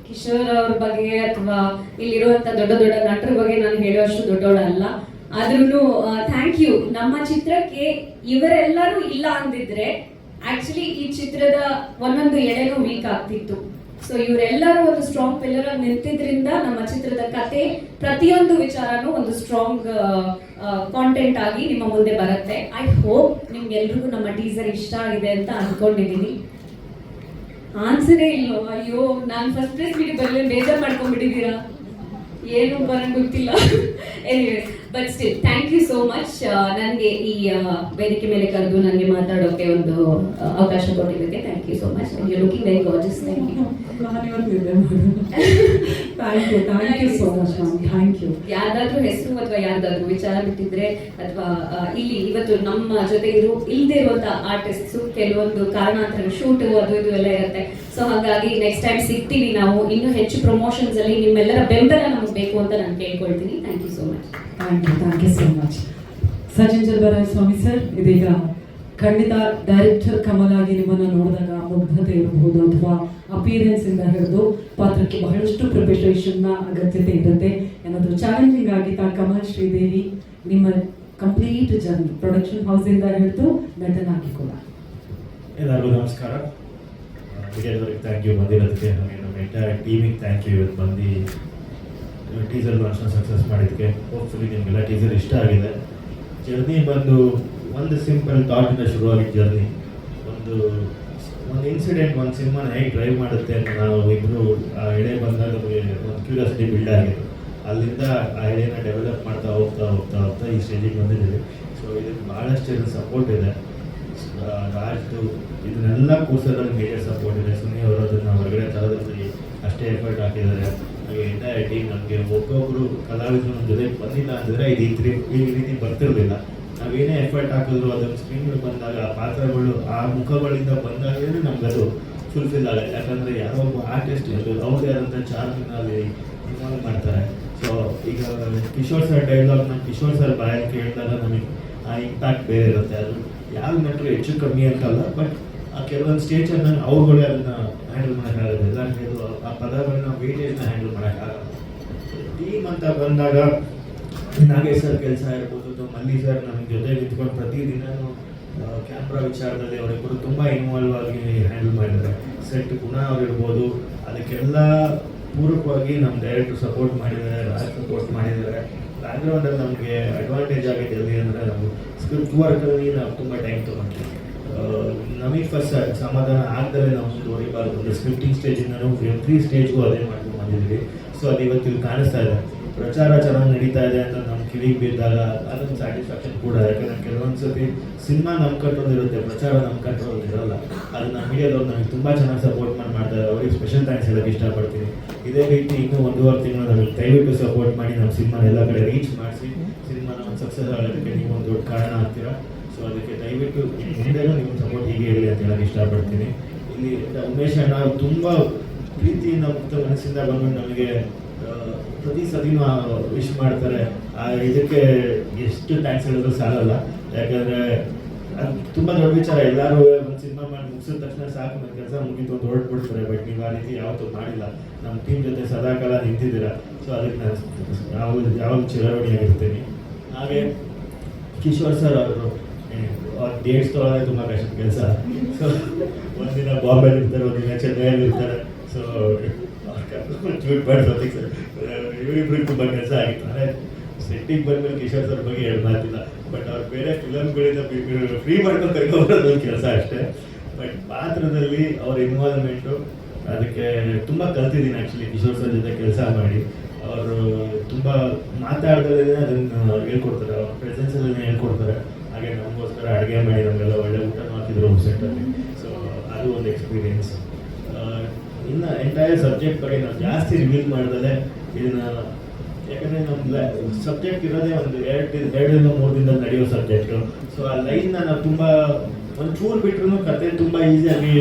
ಕಿಶೋರ್ ಅವ್ರ ಬಗ್ಗೆ ಅಥವಾ ಇಲ್ಲಿರುವಂತ ದೊಡ್ಡ ದೊಡ್ಡ ನಟರ ಬಗ್ಗೆ ನಾನು ಹೇಳುವಷ್ಟು ದೊಡ್ಡವಳಲ್ಲ. ಆದ್ರೂ ಥ್ಯಾಂಕ್ ಯು ನಮ್ಮ ಚಿತ್ರಕ್ಕೆ ಇವರೆಲ್ಲರೂ ಇಲ್ಲ ಅಂದಿದ್ರೆ ಆಕ್ಚುಲಿ ಈ ಚಿತ್ರದ ಒಂದೊಂದು ಎಳೆನೂ ವೀಕ್ ಆಗ್ತಿತ್ತು. ಸೊ ಇವರೆಲ್ಲರೂ ಒಂದು ಸ್ಟ್ರಾಂಗ್ ಪಿಲ್ಲರ್ ಆಗಿ ನಿಂತಿದ್ರಿಂದ ನಮ್ಮ ಚಿತ್ರದ ಕತೆ ಪ್ರತಿಯೊಂದು ವಿಚಾರನೂ ಒಂದು ಸ್ಟ್ರಾಂಗ್ ಕಾಂಟೆಂಟ್ ಆಗಿ ನಿಮ್ಮ ಮುಂದೆ ಬರುತ್ತೆ. ಐ ಹೋಪ್ ನಿಮ್ಗೆಲ್ರಿಗೂ ನಮ್ಮ ಟೀಸರ್ ಇಷ್ಟ ಆಗಿದೆ ಅಂತ ಅನ್ಕೊಂಡಿದೀನಿ. ಆನ್ಸರೇ ಇಲ್ಲೋ ಅಯ್ಯೋ, ನಾನು ಫಸ್ಟ್ ಪ್ಲೇಸ್ ವಿಡಿಯೋ ಬರಲೇ ಬೇಜಾರು ಮಾಡ್ಕೊಂಡ್ಬಿಟ್ಟಿದ್ದೀರಾ? ಏನು ಬರಂಗ್ ಗೊತ್ತಿಲ್ಲ. Anyways but still thank you so much ನನಗೆ ಈ ವೇದಿಕೆ ಮೇಲೆ ಕರೆದು ನನಗೆ ಮಾತಾಡೋಕೆ ಒಂದು ಅವಕಾಶ ಕೊಟ್ಟಿದ್ದಕ್ಕೆ thank you so much you looking very gorgeous thank you thank you thank you so much ma'am thank you ಯಾರ್ದಾದ್ರೂ ಹೆಸರು ಅಥವಾ ಯಾರ್ದಾದ್ರೂ ವಿಚಾರ ಬಿಟ್ಟಿದ್ರೆ ಅಥವಾ ಇಲ್ಲಿ ಇವತ್ತು ನಮ್ಮ ಜೊತೆ ಇರು ಇಲ್ಲದೆ ಇರುವಂಥ ಆರ್ಟಿಸ್ಟ್ಸು ಕೆಲವೊಂದು ಕಾರಣಾಂತರ ಶೂಟು ಅದು ಇದು ಎಲ್ಲ ಇರುತ್ತೆ. ಸೊ ಹಾಗಾಗಿ ನೆಕ್ಸ್ಟ್ ಟೈಮ್ ಸಿಗ್ತೀವಿ ನಾವು. ಇನ್ನೂ ಹೆಚ್ಚು ಪ್ರಮೋಷನ್ಸ್ ಅಲ್ಲಿ ನಿಮ್ಮೆಲ್ಲರ ಬೆಂಬಲ ನಮಗೆ ಬೇಕು ಅಂತ ನಾನು ಕೇಳ್ಕೊಳ್ತೀನಿ. Thank you so much thank you thank you so much Sachin Jalbaraya Swamy sir ಇದೀಗ ಖಂಡಿತ ಡೈರೆಕ್ಟರ್ ಕಮಲ್ ಆಗಿ ನಿಮ್ಮನ್ನು ನೋಡಿದಾಗ ಮುಗ್ಧತೆ ಇರಬಹುದು ಅಥವಾ ಅಪಿಯರೆನ್ಸ್ ಇಂದ ಹಿಡಿದು ಪಾತ್ರಕ್ಕೆ ಬಹಳಷ್ಟು ಪ್ರಿಪರೇಷನ್ನ ಅಗತ್ಯತೆ ಇರುತ್ತೆ ಏನಾದರೂ ಚಾಲೆಂಜಿಂಗ್ ಆಗಿತ್ತ ಕಮಲ್ ಶ್ರೀದೇವಿ ನಿಮ್ಮ ಕಂಪ್ಲೀಟ್ ಜರ್ನಿ ಪ್ರೊಡಕ್ಷನ್ ಹೌಸಿಂದ ಹಿಡಿದು ನಟನ್ ಆಗಿ ಕೂಡ. ಎಲ್ಲರಿಗೂ ನಮಸ್ಕಾರ. ವಿಡಿಯೋದವ್ರಿಗೆ ಥ್ಯಾಂಕ್ ಯು ಬಂದಿರೋದಕ್ಕೆ ನಮಗೆ ನಮ್ಮ ಎಂಟೈರ್ ಟೀಮಿಗೆ ಥ್ಯಾಂಕ್ ಯು ಇವತ್ತು ಬಂದು ಟೀಸರ್ ಲಾಂಚ್ನ ಸಕ್ಸಸ್ ಮಾಡಿದ್ದಕ್ಕೆ ಹೋಪ್ಫುಲಿ ನಿಮಗೆಲ್ಲ ಟೀಸರ್ ಇಷ್ಟ ಆಗಿದೆ. ಜರ್ನಿ ಬಂದು ಒಂದು ಸಿಂಪಲ್ ಥಾಟಿಂದ ಶುರುವಾಗಿದ್ದ ಜರ್ನಿ ಒಂದು ಒಂದು ಇನ್ಸಿಡೆಂಟ್ ಒಂದು ಸಿನಿಮಾನ ಹೇಗೆ ಡ್ರೈವ್ ಮಾಡುತ್ತೆ ಅಂತ ನಾವು ಇಬ್ಬರು ಆ ಎಡೆ ಬಂದಾಗ ನಮಗೆ ಒಂದು ಕ್ಯೂರಿಯಾಸಿಟಿ ಬಿಲ್ಡ್ ಆಗಿತ್ತು ಅಲ್ಲಿಂದ ಆ ಎಡೆನ ಡೆವಲಪ್ ಮಾಡ್ತಾ ಹೋಗ್ತಾ ಹೋಗ್ತಾ ಹೋಗ್ತಾ ಈ ಸ್ಟೇಜಿಗೆ ಬಂದಿದ್ದೀವಿ. ಸೊ ಇದಕ್ಕೆ ಭಾಳಷ್ಟು ಸಪೋರ್ಟ್ ಇದೆ. ರಾಜ್ದು ಇದನ್ನೆಲ್ಲ ಕೂರ್ಸೋದ್ರಲ್ಲಿ ಮೇಜರ್ ಸಪೋರ್ಟ್ ಇದೆ. ಸುನಿ ಅವರು ಅದನ್ನು ಹೊರಗಡೆ ತರೋದ್ರಲ್ಲಿ ಅಷ್ಟೇ ಎಫರ್ಟ್ ಹಾಕಿದ್ದಾರೆ. ಹಾಗೆ ಎಂಟೈರ್ ಟೀಮ್ ನಮಗೆ ಒಬ್ಬೊಬ್ಬರು ಕಲಾವಿದರು ಜೊತೆ ಬಂದಿಲ್ಲ ಅಂದರೆ ಇದು ಈ ರೀತಿ ಈ ರೀತಿ ಬರ್ತಿರಲಿಲ್ಲ. ನಾವೇನೇ ಎಫರ್ಟ್ ಹಾಕಿದ್ರು ಅದನ್ನು ಸ್ಕ್ರೀನ್ ಬಂದಾಗ ಪಾತ್ರಗಳು ಆ ಮುಖಗಳಿಂದ ಬಂದಾಗಲೇ ನಮ್ಗೆ ಅದು ಫುಲ್ಫಿಲ್ ಆಗುತ್ತೆ. ಯಾಕಂದರೆ ಯಾರೋ ಒಬ್ಬ ಆರ್ಟಿಸ್ಟ್ ಅದು ಅವ್ರದೇ ಆದಂಥ ಚಾರ್ಜ್ನಲ್ಲಿ ಇನ್ವಾಲ್ವ್ ಮಾಡ್ತಾರೆ. ಸೊ ಈಗ ಕಿಶೋರ್ ಸರ್ ಡೈಲಾಗ್ನ ಕಿಶೋರ್ ಸರ್ ಬಾಯಲ್ಲಿ ಕೇಳಿದಾಗ ನಮಗೆ ಆ ಇಂಪ್ಯಾಕ್ಟ್ ಬೇರೆ ಇರುತ್ತೆ. ಅದು ಯಾವ ನಟರು ಹೆಚ್ಚು ಕಮ್ಮಿ ಅಂತಲ್ಲ ಬಟ್ ಕೆಲವೊಂದು ಸ್ಟೇಜನ್ನು ಅವ್ರುಗಳೇ ಅದನ್ನ ಹ್ಯಾಂಡಲ್ ಮಾಡೋಕ್ಕಾಗಲ್ಲ ಎಲ್ಲ ಇದು ಆ ಪದಗಳನ್ನ ವೇಟೇಜ್ನ ಹ್ಯಾಂಡಲ್ ಮಾಡೋಕ್ಕಾಗಲ್ಲ ಟೀಮ್ ಅಂತ ಬಂದಾಗ ನಾಗೇಶ್ ಸರ್ ಕೆಲಸ ಇರ್ಬೋದು ಮಲ್ಲಿ ಸರ್ ನಮ್ಮ ಜೊತೆ ನಿಂತ್ಕೊಂಡು ಪ್ರತಿದಿನನೂ ಕ್ಯಾಮ್ರಾ ವಿಚಾರದಲ್ಲಿ ಅವರಿಬ್ಬರು ತುಂಬ ಇನ್ವಾಲ್ವ್ ಆಗಿ ಹ್ಯಾಂಡಲ್ ಮಾಡಿದ್ದಾರೆ. ಸೆಟ್ ಗುಣ ಅವರಿರ್ಬೋದು ಅದಕ್ಕೆಲ್ಲ ಪೂರಕವಾಗಿ ನಮ್ಮ ಡೈರೆಕ್ಟರ್ ಸಪೋರ್ಟ್ ಮಾಡಿದ್ದಾರೆ, ರಾಜ್ ಸಪೋರ್ಟ್ ಮಾಡಿದ್ದಾರೆ. ಬ್ಯಾಕ್ಗ್ರೌಂಡಲ್ಲಿ ನಮಗೆ ಅಡ್ವಾಂಟೇಜ್ ಆಗಿದೆ ಅಂದರೆ ನಾವು ಸ್ಕ್ರಿಪ್ಟ್ ವರ್ಕಲ್ಲಿ ನಾವು ತುಂಬ ಟೈಮ್ ತೊಗೊಂತೀವಿ. ನಮಗೆ ಫಸ್ಟ್ ಸಮಾಧಾನ ಆಗ್ದಲೇ ನಾವು ಮುಂದುವರಿಬಾರ್ದು. ಒಂದು ಸ್ಕ್ರಿಪ್ಟಿಂಗ್ ಸ್ಟೇಜಿಂದನೂ ಎವ್ರಿ ಸ್ಟೇಜ್ಗೂ ಅದೇ ಮಾಡ್ಕೊಂಡು ಬಂದಿದ್ದೀವಿ. ಸೊ ಅದು ಇವತ್ತು ಇಲ್ಲಿ ಕಾಣಿಸ್ತಾ ಇದೆ. ಪ್ರಚಾರ ಚೆನ್ನಾಗಿ ನಡೀತಾ ಇದೆ ಅಂತ ನಮ್ಮ ಕಿವಿಗೆ ಬಿದ್ದಾಗ ಅದೊಂದು ಸ್ಯಾಟಿಸ್ಫ್ಯಾಕ್ಷನ್ ಕೂಡ. ಯಾಕಂದ್ರೆ ಕೆಲವೊಂದು ಸರ್ತಿ ಸಿನಿಮಾ ನಮ್ಮ ಕಂಟ್ರೋಲ್ ಇರುತ್ತೆ, ಪ್ರಚಾರ ನಮ್ಮ ಕಂಟ್ರೋಲ್ ಇರಲ್ಲ. ಅದನ್ನ ಮೀಡಿಯಾದವ್ರು ನಮಗೆ ತುಂಬ ಚೆನ್ನಾಗಿ ಸಪೋರ್ಟ್ ಮಾಡಿ ಮಾಡ್ತಾರೆ. ಅವ್ರಿಗೆ ಸ್ಪೆಷಲ್ ಥ್ಯಾಂಕ್ಸ್ ಹೇಳಕ್ಕೆ ಇಷ್ಟಪಡ್ತೀನಿ. ಇದೇ ರೀತಿ ಇನ್ನೂ ಒಂದೂವರೆ ತಿಂಗಳು ನಮಗೆ ದಯವಿಟ್ಟು ಸಪೋರ್ಟ್ ಮಾಡಿ ನಮ್ಮ ಸಿನಿಮಾನ ಎಲ್ಲ ಕಡೆ ರೀಚ್ ಮಾಡಿಸಿ. ಸಿನಿಮಾನ ಒಂದು ಸಕ್ಸಸ್ ಆಗೋದಕ್ಕೆ ನೀವು ಒಂದು ದೊಡ್ಡ ಕಾರಣ ಆಗ್ತೀರಾ? ಸೊ ಅದಕ್ಕೆ ದಯವಿಟ್ಟು ಮುಂದೆನೂ ನಿಮ್ಮ ಸಪೋರ್ಟ್ ಹೀಗೆ ಹೇಳಿ ಅಂತ ಹೇಳಕ್ಕೆ ಇಷ್ಟಪಡ್ತೀನಿ. ಇಲ್ಲಿ ಉಮೇಶ್ ಅಣ್ಣ ತುಂಬ ಪ್ರೀತಿಯಿಂದ ಮುಕ್ತ ಮನಸ್ಸಿಂದ ಬಂದು ನಮಗೆ ಪ್ರತಿ ಸತಿನೂ ವಿಶ್ ಮಾಡ್ತಾರೆ. ಆ ಇದಕ್ಕೆ ಎಷ್ಟು ಟ್ಯಾಕ್ಸ್ ಹೇಳಿದ್ರು ಸಾಲಲ್ಲ. ಯಾಕಂದ್ರೆ ತುಂಬ ದೊಡ್ಡ ವಿಚಾರ. ಎಲ್ಲರೂ ಒಂದು ಸಿನಿಮಾ ಮಾಡಿ ಮುಗಿಸಿದ ತಕ್ಷಣ ಸಾಕು ನನ್ನ ಕೆಲಸ ಮುಗಿತು ಅಂತ ಹೊರಟ್ಬಿಡ್ತಾರೆ. ಬಟ್ ನೀವು ಆ ರೀತಿ ಯಾವತ್ತೂ ಮಾಡಿಲ್ಲ. ನಮ್ಮ ಟೀಮ್ ಜೊತೆ ಸದಾಕಾಲ ನಿಂತಿದ್ದೀರಾ. ಸೊ ಅದಕ್ಕೆ ನಾನು ಯಾವಾಗ ಯಾವಾಗ ಚಿರವಣಿಯಾಗಿರ್ತೀನಿ ಹಾಗೆ ಕಿಶೋರ್ ಸರ್ ಅವರು ಡೇಟ್ಸ್ ತೊಗೊಳೋದೇ ತುಂಬ ಕಷ್ಟದ ಕೆಲಸ. ಸೊ ಒಂದಿನ ಬಾಂಬೆಲಿ ಇರ್ತಾರೆ ಒಂದಿನ ಚೆನ್ನೈಯಲ್ಲಿ ಇರ್ತಾರೆ ಸೊ ಟ್ವೀಟ್ ಮಾಡ್ತಾರೆ ಸರ್. ಇವರಿಬ್ಬರಿಗೆ ತುಂಬ ಕೆಲಸ ಆಗಿತ್ತು. ಅಂದರೆ ಸೆಟ್ಟಿಗೆ ಬಂದ್ಮೇಲೆ ಕಿಶೋರ್ ಸರ್ ಬಗ್ಗೆ ಹೇಳಿ ಮಾತಿಲ್ಲ. ಬಟ್ ಅವ್ರು ಬೇರೆ ಫಿಲಮ್ಗಳಿಂದ ಫ್ರೀ ಮಾಡ್ಕೊಂಡು ಕರ್ಕೊಂಡ್ಬರೋದು ಕೆಲಸ ಅಷ್ಟೇ. ಬಟ್ ಪಾತ್ರದಲ್ಲಿ ಅವ್ರ ಇನ್ವಾಲ್ವ್ಮೆಂಟು ಅದಕ್ಕೆ ತುಂಬ ಕಲ್ತಿದ್ದೀನಿ ಆ್ಯಕ್ಚುಲಿ ಕಿಶೋರ್ ಸರ್ ಜೊತೆ ಕೆಲಸ ಮಾಡಿ. ಅವರು ತುಂಬ ಮಾತಾಡ್ದಲ್ಲೇ ಅದನ್ನು ಹೇಳ್ಕೊಡ್ತಾರೆ. ಅವ್ರ ಪ್ರೆಸೆನ್ಸಲ್ಲಿ ಹೇಳ್ಕೊಡ್ತಾರೆ. ಅಡುಗೆ ಮಾಡಿ ನಮಗೆಲ್ಲ ಒಳ್ಳೆ ಊಟ ಮಾಡ್ತಿದ್ರು ಸೆಟ್ಟಲ್ಲಿ ಸೊ ಅದು ಒಂದು ಎಕ್ಸ್ಪೀರಿಯನ್ಸ್ ಇನ್ನು ಎಂಟೈರ್ ಸಬ್ಜೆಕ್ಟ್ ಬಗ್ಗೆ ನಾವು ಜಾಸ್ತಿ ರಿವೀಲ್ ಮಾಡಿದ್ರೆ ಇದನ್ನ, ಯಾಕಂದರೆ ನಮ್ಮ ಸಬ್ಜೆಕ್ಟ್ ಇರೋದೇ ಒಂದು ಎರಡು ಎರಡರಿಂದ ಮೂರು ದಿನದಲ್ಲಿ ನಡೆಯೋ ಸಬ್ಜೆಕ್ಟು ಸೊ ಆ ಲೈನ್ನ ನಾವು ತುಂಬ, ಒಂದು ಚೂರು ಬಿಟ್ರು ಕತೆ ತುಂಬ ಈಸಿಯಾಗಿ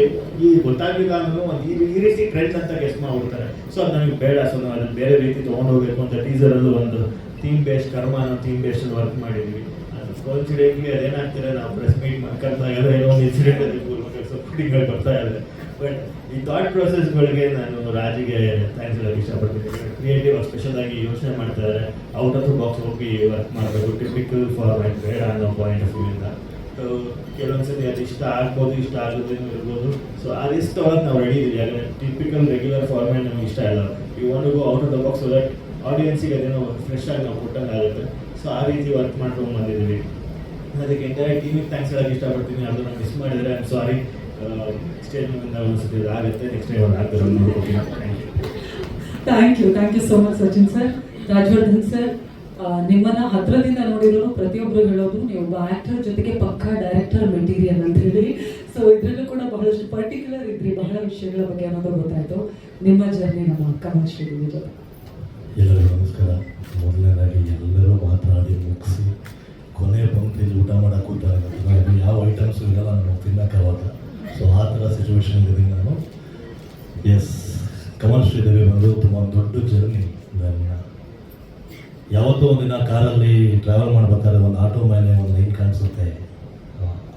ಈ ಗೊತ್ತಾಗಿಲ್ಲ ಅಂದ್ರೂ ಒಂದು ಈ ರೀತಿ ಟ್ರೆಂಡ್ ಅಂತ ಗೆಸ್ಟ್ ಮಾಡ್ಬಿಡ್ತಾರೆ. ಸೊ ಅದು ನನಗೆ ಬೇಡ. ಸೊ ನಾವು ಅದನ್ನು ಬೇರೆ ರೀತಿ ತೊಗೊಂಡು ಹೋಗ್ಬೇಕು ಅಂತ ಟೀಸರಲ್ಲೂ ಒಂದು ಥೀಮ್ ಬೇಸ್ಡ್ ಕರ್ಮ ಅನ್ನೋ ಥೀಮ್ ಬೇಸ್ಡ್ ವರ್ಕ್ ಮಾಡಿದ್ವಿ. ಅದು ಕೋನ್ಸಿಡೆಂಟ್ಲಿ ಅದೇನಾಗ್ತಿದೆ ನಾವು ಪ್ರೆಸ್ ಮೀಟ್ ಮಾಡ್ಕೊಂಡಾಗ ಏನೋ ಒಂದು ಇನ್ಸಿಡೆಂಟ್ ಅಲ್ಲಿ ಸಪೋರ್ಟಿಂಗ್ಗಳು ಬರ್ತಾ ಇದೆ ಬಟ್ ಈ ಥಾಟ್ ಪ್ರೊಸೆಸ್ಗಳಿಗೆ ನಾನು ರಾಜಿಗೆ ಥ್ಯಾಂಕ್ಸ್ ಹೇಳೋಕೆ ಇಷ್ಟಪಡ್ತೀನಿ ಕ್ರಿಯೇಟಿವ್ ಸ್ಪೆಷಲ್ ಆಗಿ ಯೋಚನೆ ಮಾಡ್ತಾರೆ. ಔಟ್ ಆಫ್ ದ ಬಾಕ್ಸ್ ಹೋಗಿ ವರ್ಕ್ ಮಾಡಬೇಕು ಟಿಪಿಕಲ್ ಫಾರ್ಮ್ಯಾಟ್ ಬೇಡ ಅನ್ನೋ ಪಾಯಿಂಟ್ ಆಫ್ ವ್ಯೂಯಿಂದ ಸೊ ಕೆಲವೊಂದ್ಸತಿ ಅದು ಇಷ್ಟ ಆಗ್ಬೋದು, ಇಷ್ಟ ಆಗೋದೇನು ಇರ್ಬೋದು. ಸೊ ಆ ರಿಸ್ಕ್ ತೊಗೊಳಕ್ಕೆ ನಾವು ರೆಡಿ ಇದೀವಿ. ಯಾಕಂದರೆ ಟಿಪಿಕಲ್ ರೆಗ್ಯುಲರ್ ಫಾರ್ಮ್ಯಾಟ್ ನಮ್ಗೆ ಇಷ್ಟ ಇಲ್ಲ. You want go out of the box that ಆಡಿಯನ್ಸಿಗೆ ಅದೇನೋ ಫ್ರೆಶ್ ಆಗಿ ನಾವು ಕೊಟ್ಟಂಗೆ ಆಗುತ್ತೆ. ಸೊ ಆ ರೀತಿ ವರ್ಕ್ ಮಾಡ್ಕೊಂಡು ಬಂದಿದ್ದೀವಿ. ಅದಕ್ಕೆ ಎಂಟೈರ್ ಟೀಮಿಗೆ ಥ್ಯಾಂಕ್ಸ್ ಹೇಳೋಕ್ಕೆ ಇಷ್ಟಪಡ್ತೀನಿ. ಅದನ್ನು ಮಿಸ್ ಮಾಡಿದರೆ ಐಮ್ ಸಾರಿ ಸ್ಟೇಜ್ ಇದು ಆಗುತ್ತೆ. ನೆಕ್ಸ್ಟ್ ಟೈಮ್ ಆಗ್ತಾರೆ ನೋಡ್ಕೊತೀನಿ thank you thank you so much Sachin sir Rajavardhan sir ನಿಮ್ಮನ್ನ ಹತ್ರದಿಂದ ನೋಡಿರೋ ಪ್ರತಿಯೊಬ್ಬರು ಹೇಳೋದು ನೀವು ಒಬ್ಬ ಆಕ್ಟರ್ ಜೊತೆಗೆ ಪಕ್ಕಾ ಡೈರೆಕ್ಟರ್ ಮೆಟೀರಿಯಲ್ ಅಂತ ಹೇಳಿ. ಸೊ ಇದರಲ್ಲೂ ಕೂಡ ಬಹಳಷ್ಟು ಪರ್ಟಿಕ್ಯುಲರ್ ಇದ್ರಿ, ಬಹಳ ವಿಷಯಗಳ ಬಗ್ಗೆ ಅನ್ನೋದು ಗೊತ್ತಾಯ್ತು. ನಿಮ್ಮ ಜರ್ನಿ ನಮ್ಮ ಅಕ್ಕ ಮಹಿಳೆ ಎಲ್ಲರಿಗೂ ನಮಸ್ಕಾರ. ಮೊದಲನೇದಾಗಿ ಎಲ್ಲರೂ ಮಾತಾಡಿ ಮುಗಿಸಿ. ಕೊನೆ ಪಂಕ್ತಿಯಲ್ಲಿ ಊಟ ಮಾಡಕ್ಕೆ ಕೂತಾಗ ನನಗೆ ಯಾವ ಐಟಮ್ಸು ಇರಲ್ಲ ನಾನು ತಿನ್ನೋಕ್ಕಾಗಲ್ಲ ಸೊ ಆ ಥರ ಸಿಚುವೇಶನ್ ಇದ್ದೀನಿ ನಾನು. ಎಸ್ ಕಮಲ್ ಶ್ರೀದೇವಿ ಬಂದು ತುಂಬ ದೊಡ್ಡ ಜರ್ನಿ ನನ್ನ ಯಾವತ್ತೋ ಒಂದಿನ ಕಾರಲ್ಲಿ ಟ್ರಾವೆಲ್ ಮಾಡ್ಬೇಕಾದ್ರೆ ಒಂದು ಆಟೋ ಮೇಲೆ ಒಂದು ಲೈನ್ ಕಾಣಿಸುತ್ತೆ.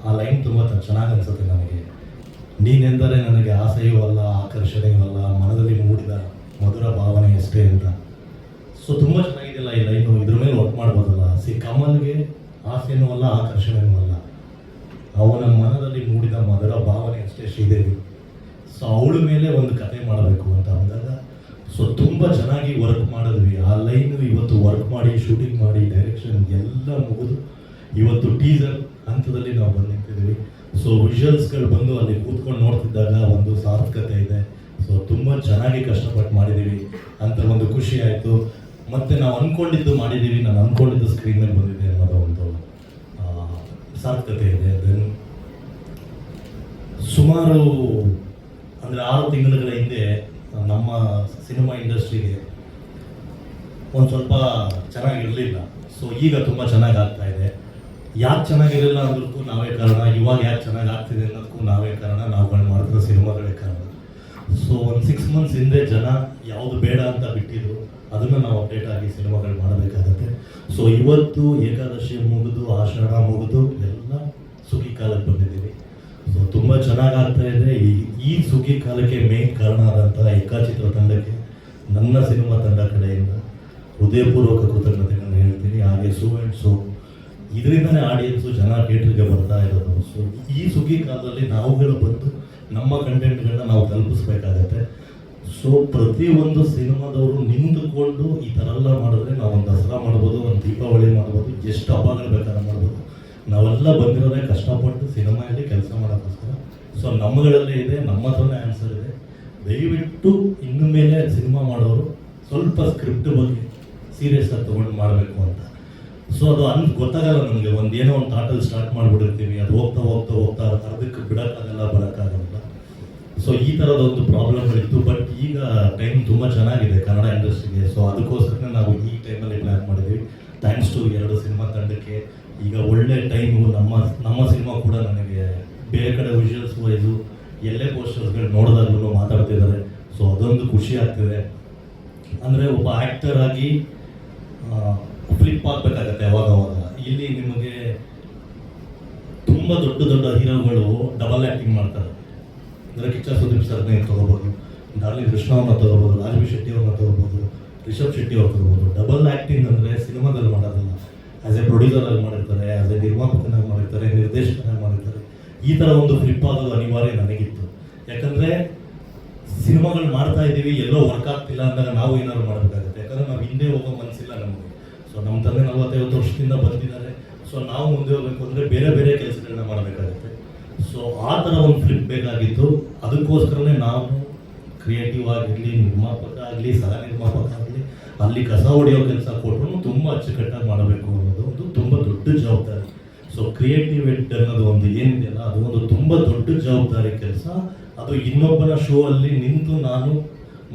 ಆ ಲೈನ್ ತುಂಬ ಚೆನ್ನಾಗಿ ಅನಿಸುತ್ತೆ ನನಗೆ ನೀನೆಂದರೆ ನನಗೆ ಆಸೆಯೂ ಅಲ್ಲ, ಆಕರ್ಷಣೆಯೂ ಅಲ್ಲ, ಮನದಲ್ಲಿ ಮೂಡಿದ ಮಧುರ ಭಾವನೆ ಎಷ್ಟೇ ಅಂತ. ಸೊ ತುಂಬ ಚೆನ್ನಾಗಿದೆಯಲ್ಲ ಈ ಲೈನು ಇದ್ರ ಮೇಲೆ ವರ್ಕ್ ಮಾಡ್ಬೋದಲ್ಲ. ಸಿ ಕಮಲ್ಗೆ ಆಸೆನೂ ಅಲ್ಲ, ಆಕರ್ಷಣೆನೂ ಅಲ್ಲ. ಅವನ ಮನದಲ್ಲಿ ಮೂಡಿದ ಮಧುರ ಭಾವನೆ ಅಷ್ಟೇ ಶ್ರೀದೇವಿ. ಸೊ ಅವಳ ಮೇಲೆ ಒಂದು ಕತೆ ಮಾಡಬೇಕು ಅಂತ ಅಂದಾಗ ಸೊ ತುಂಬ ಚೆನ್ನಾಗಿ ವರ್ಕ್ ಮಾಡಿದ್ವಿ. ಆ ಲೈನು ಇವತ್ತು ವರ್ಕ್ ಮಾಡಿ ಶೂಟಿಂಗ್ ಮಾಡಿ ಡೈರೆಕ್ಷನ್ ಎಲ್ಲ ಮುಗಿದು, ಇವತ್ತು ಟೀಸರ್ ಹಂತದಲ್ಲಿ ನಾವು ಬಂದು ನಿಂತಿದ್ದೀವಿ ಸೊ ವಿಷಲ್ಸ್ಗಳು ಬಂದು ಅಲ್ಲಿ ಕೂತ್ಕೊಂಡು ನೋಡ್ತಿದ್ದಾಗ ಒಂದು ಸಾರ್ಥಕತೆ ಇದೆ. ಸೊ ತುಂಬ ಚೆನ್ನಾಗಿ ಕಷ್ಟಪಟ್ಟು ಮಾಡಿದ್ದೀವಿ. ಅಂತ ಒಂದು ಖುಷಿ ಆಯಿತು. ಮತ್ತು ನಾವು ಅಂದ್ಕೊಂಡಿದ್ದು ಮಾಡಿದ್ದೀವಿ, ನಾನು ಅಂದ್ಕೊಂಡಿದ್ದು ಸ್ಕ್ರೀನ್ ಮೇಲೆ ಬಂದಿದೆ ಅನ್ನೋದು ಒಂದು ಸಾರ್ಥಕತೆ ಇದೆ. ದೆನ್ ಸುಮಾರು, ಅಂದರೆ ಆರು ತಿಂಗಳುಗಳ ಹಿಂದೆ ನಮ್ಮ ಸಿನಿಮಾ ಇಂಡಸ್ಟ್ರಿಗೆ ಒಂದು ಸ್ವಲ್ಪ ಚೆನ್ನಾಗಿರಲಿಲ್ಲ. ಸೊ ಈಗ ತುಂಬ ಚೆನ್ನಾಗಿ ಆಗ್ತಾ ಇದೆ. ಯಾಕೆ ಚೆನ್ನಾಗಿರಲಿಲ್ಲ ಅಂದ್ರೂ ನಾವೇ ಕಾರಣ. ಇವಾಗ ಯಾಕೆ ಚೆನ್ನಾಗಿ ಆಗ್ತಿದೆ ಅನ್ನೋದಕ್ಕೂ ನಾವೇ ಕಾರಣ. ನಾವುಗಳು ಮಾಡ್ತಿರೋ ಸಿನಿಮಾಗಳೇ ಕಾರಣ. ಸೊ ಒಂದು ಸಿಕ್ಸ್ ಮಂತ್ಸ್ ಹಿಂದೆ ಜನ ಯಾವುದು ಬೇಡ ಅಂತ ಬಿಟ್ಟಿದ್ರು. ಅದನ್ನು ನಾವು ಅಪ್ಡೇಟ್ ಆಗಿ ಸಿನಿಮಾಗಳು ಮಾಡಬೇಕಾಗತ್ತೆ. ಸೊ ಇವತ್ತು ಏಕಾದಶಿ ಮುಗಿದು, ಆಷಾಢ ಮುಗಿದು, ಎಲ್ಲ ಸುಗ್ಗಿ ಕಾಲಕ್ಕೆ ಬಂದಿದ್ದೀವಿ. ಸೊ ತುಂಬ ಚೆನ್ನಾಗಿ ಆಗ್ತಾ ಇದೆ. ಈ ಈ ಸುಗ್ಗಿ ಕಾಲಕ್ಕೆ ಮೇನ್ ಕಾರಣ ಆದಂತಹ ಏಕಾಚಿತ್ರ ತಂಡಕ್ಕೆ, ನನ್ನ ಸಿನಿಮಾ ತಂಡ ಕಡೆಯಿಂದ ಹೃದಯಪೂರ್ವಕ ಕೃತಜ್ಞತೆಗಳನ್ನು ಹೇಳ್ತೀನಿ. ಹಾಗೆ ಸೋ ಆ್ಯಂಡ್ ಸೋ ಇದರಿಂದನೇ ಆಡಿಯನ್ಸು ಜನ ಥಿಯೇಟ್ರಿಗೆ ಬರ್ತಾ ಇರೋದು. ಸೊ ಈ ಸುಗ್ಗಿ ಕಾಲದಲ್ಲಿ ನಾವುಗಳು ಬಂದು ನಮ್ಮ ಕಂಟೆಂಟ್ಗಳನ್ನ ನಾವು ತಲುಪಿಸ್ಬೇಕಾಗತ್ತೆ. ಸೊ ಪ್ರತಿಯೊಂದು ಸಿನಿಮಾದವರು ನಿಂತುಕೊಂಡು ಈ ಥರ ಎಲ್ಲ ಮಾಡಿದ್ರೆ ನಾವು ಒಂದು ದಸರಾ ಮಾಡ್ಬೋದು, ಒಂದು ದೀಪಾವಳಿ ಮಾಡ್ಬೋದು ಎಷ್ಟು ಹಬ್ಬಗಳು ಬೇಕಾದ್ರೆ ಮಾಡ್ಬೋದು. ನಾವೆಲ್ಲ ಬಂದಿರೋದೇ ಕಷ್ಟಪಟ್ಟು ಸಿನಿಮಾದಲ್ಲಿ ಕೆಲಸ ಮಾಡೋಕ್ಕೋಸ್ಕರ. ಸೊ ನಮ್ಮಗಳಲ್ಲೇ ಇದೆ, ನಮ್ಮ ಹತ್ರನೇ ಆನ್ಸರ್ ಇದೆ. ದಯವಿಟ್ಟು ಇನ್ನು ಮೇಲೆ ಸಿನಿಮಾ ಮಾಡೋರು ಸ್ವಲ್ಪ ಸ್ಕ್ರಿಪ್ಟ್ ಬಗ್ಗೆ ಸೀರಿಯಸ್ ಆಗಿ ತೊಗೊಂಡು ಮಾಡಬೇಕು ಅಂತ. ಸೊ ಅದು ಅನ್, ಗೊತ್ತಾಗಲ್ಲ ನಮಗೆ. ಒಂದು ಏನೋ ಒಂದು ಥಾಟಲ್ಲಿ ಸ್ಟಾರ್ಟ್ ಮಾಡಿಬಿಟ್ಟಿರ್ತೀವಿ. ಅದು ಹೋಗ್ತಾ ಹೋಗ್ತಾ ಹೋಗ್ತಾ ಅದಕ್ಕೆ ಬಿಡೋಕ್ಕಾಗಲ್ಲ, ಬರೋಕ್ಕಾಗಲ್ಲ. ಸೊ ಈ ತರದ ಒಂದು ಪ್ರಾಬ್ಲಮ್ಗಳಿತ್ತು ಬಟ್ ಈಗ ಟೈಮ್ ತುಂಬ ಚೆನ್ನಾಗಿದೆ ಕನ್ನಡ ಇಂಡಸ್ಟ್ರಿಗೆ ಸೊ ಅದಕ್ಕೋಸ್ಕರ ನಾವು ಈ ಟೈಮಲ್ಲಿ ಪ್ಲ್ಯಾನ್ ಮಾಡಿದ್ವಿ. ಥ್ಯಾಂಕ್ಸ್ ಟು ಎರಡು ಸಿನಿಮಾ ತಂಡಕ್ಕೆ. ಈಗ ಒಳ್ಳೆ ಟೈಮು ನಮ್ಮ ನಮ್ಮ ಸಿನಿಮಾ ಕೂಡ ನನಗೆ ಬೇರೆ ಕಡೆ ವಿಷುವಲ್ಸ್ ವೈಸು ಎಲ್ಲೇ ಪೋಸ್ಟರ್ಸ್ಗಳು ನೋಡಿದಾಗಲೂ ಮಾತಾಡ್ತಿದ್ದಾರೆ. ಸೊ ಅದೊಂದು ಖುಷಿ ಆಗ್ತಿದೆ. ಅಂದರೆ ಒಬ್ಬ ಆ್ಯಕ್ಟರ್ ಆಗಿ ಫ್ಲಿಪ್ ಆಗಬೇಕಾಗತ್ತೆ ಅವಾಗ ಅವಾಗ ಇಲ್ಲಿ ನಿಮಗೆ ತುಂಬ ದೊಡ್ಡ ದೊಡ್ಡ ಹೀರೋಗಳು ಡಬಲ್ ಆ್ಯಕ್ಟಿಂಗ್ ಮಾಡ್ತಾರೆ. ಅಂದರೆ ಕಿಚ್ಚ ಸುದೀಪ್ ಸರ್ನೇ ತಗೋಬೋದು. ಡಾರ್ಲಿಂಗ್ ಕೃಷ್ಣ ಅವ್ರನ್ನ ತಗೋಬೋದು ರಾಜವಿ ಶೆಟ್ಟಿ ಅವ್ರನ್ನ ತಗೋಬೋದು, ರಿಷಬ್ ಶೆಟ್ಟಿ ಅವ್ರು ತಗೋಬೋದು. ಡಬಲ್ ಆ್ಯಕ್ಟಿಂಗ್ ಅಂದರೆ ಸಿನಿಮಾದಲ್ಲಿ ಮಾಡೋದಲ್ಲ. ಆ್ಯಸ್ ಎ ಪ್ರೊಡ್ಯೂಸರ್ ಆಗಿ ಮಾಡಿರ್ತಾರೆ ಆ್ಯಸ್ ಎ ನಿರ್ಮಾಪಕನಾಗಿ ಮಾಡಿರ್ತಾರೆ, ನಿರ್ದೇಶಕನಾಗಿ ಮಾಡಿರ್ತಾರೆ. ಈ ಥರ ಒಂದು ಫ್ಲಿಪ್ ಆಗೋದು ಅನಿವಾರ್ಯ ನನಗಿತ್ತು. ಯಾಕಂದರೆ ಸಿನಿಮಾಗಳು ಮಾಡ್ತಾ ಇದ್ದೀವಿ, ಎಲ್ಲೋ ವರ್ಕ್ ಆಗ್ತಿಲ್ಲ ಅಂದಾಗ ನಾವು ಏನಾದ್ರು ಮಾಡಬೇಕಾಗುತ್ತೆ. ಯಾಕಂದರೆ ನಾವು ಹಿಂದೆ ಹೋಗೋ ಮನಸ್ಸಿಲ್ಲ ನಮಗೆ. ಸೊ ನಮ್ಮ ತಂದೆ ನಲವತ್ತೈವತ್ತು ವರ್ಷದಿಂದ ಬಂದಿದ್ದಾರೆ. ಸೊ ನಾವು ಮುಂದೆ ಹೋಗಬೇಕು ಅಂದರೆ ಬೇರೆ ಬೇರೆ ಕೆಲಸಗಳನ್ನ ಮಾಡಬೇಕಾಗುತ್ತೆ. ಸೊ ಆ ಥರ ಒಂದು ಫ್ಲಿಪ್ ಬೇಕಾಗಿತ್ತು. ಅದಕ್ಕೋಸ್ಕರನೇ ನಾವು ಕ್ರಿಯೇಟಿವ್ ಆಗಿರಲಿ, ನಿರ್ಮಾಪಕ ಆಗಲಿ ಸಹ ನಿರ್ಮಾಪಕ ಆಗಲಿ ಅಲ್ಲಿ ಕಸ ಹೊಡೆಯೋ ಕೆಲಸ ಕೊಟ್ಟರು ತುಂಬ ಅಚ್ಚುಕಟ್ಟಾಗಿ ಮಾಡಬೇಕು ಅನ್ನೋದು ಒಂದು ತುಂಬ ದೊಡ್ಡ ಜವಾಬ್ದಾರಿ. ಸೊ ಕ್ರಿಯೇಟಿವ್ ಎಡ್ ಅನ್ನೋದು ಒಂದು ಏನಿದೆಯಲ್ಲ, ಅದು ಒಂದು ತುಂಬ ದೊಡ್ಡ ಜವಾಬ್ದಾರಿ ಕೆಲಸ. ಅದು ಇನ್ನೊಬ್ಬನ ಶೋ ಅಲ್ಲಿ ನಿಂತು ನಾನು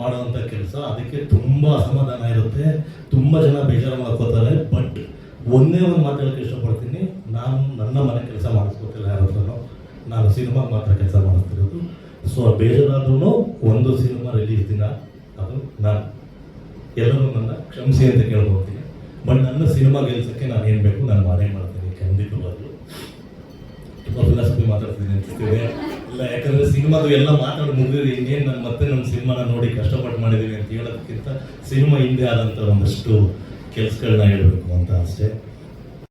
ಮಾಡುವಂಥ ಕೆಲಸ. ಅದಕ್ಕೆ ತುಂಬ ಅಸಮಾಧಾನ ಇರುತ್ತೆ. ತುಂಬ ಜನ ಬೇಜಾರು ಮಾಡ್ಕೋತಾರೆ. ಬಟ್ ಒಂದೇ ಒಂದು ಮಾತಾಡೋಕ್ಕೆ ಇಷ್ಟಪಡ್ತೀನಿ. ನಾನು ನನ್ನ ಮನೆ ಕೆಲಸ ಮಾಡಿಸ್ಕೋತಿಲ್ಲ ಯಾರ ನಾನು ಸಿನಿಮಾ ಮಾತ್ರ ಕೆಲಸ ಮಾಡಿಸ್ತಿರೋದು. ಸೊ ಬೇಜಾರಾದ್ರೂ ಒಂದು ಸಿನಿಮಾ ರಿಲೀಸ್ ದಿನ ಅದು ನಾನು. ಎಲ್ಲರೂ ನನ್ನ ಕ್ಷಮಿಸಿ ಅಂತ ಕೇಳ್ಕೊಳ್ತೀನಿ. ಬಟ್ ನನ್ನ ಸಿನಿಮಾ ಗೆಲ್ಸಕ್ಕೆ ನಾನು ಏನು ಬೇಕು ನಾನು ಮಾಡೇ ಮಾಡ್ತೀನಿ ಖಂಡಿತವಾಗ್ಲು ತುಂಬ ಫಿಲಾಸಫಿ ಮಾತಾಡ್ತೀನಿ ಅನಿಸ್ತಿದೆ ಇಲ್ಲ, ಯಾಕಂದರೆ ಸಿನಿಮಾದು ಎಲ್ಲ ಮಾತಾಡಿ ಮುಗಿದ್ರೆ ಇನ್ನೇನು ನಾನು ಮತ್ತೆ ನನ್ನ ಸಿನಿಮಾನ ನೋಡಿ ಕಷ್ಟಪಟ್ಟು ಮಾಡಿದ್ದೀನಿ ಅಂತ ಹೇಳೋದಕ್ಕಿಂತ ಸಿನಿಮಾ ಹಿಂದೆ ಆದಂಥ ಒಂದಷ್ಟು ಕೆಲಸಗಳನ್ನ ಹೇಳಬೇಕು ಅಂತ ಅಷ್ಟೇ.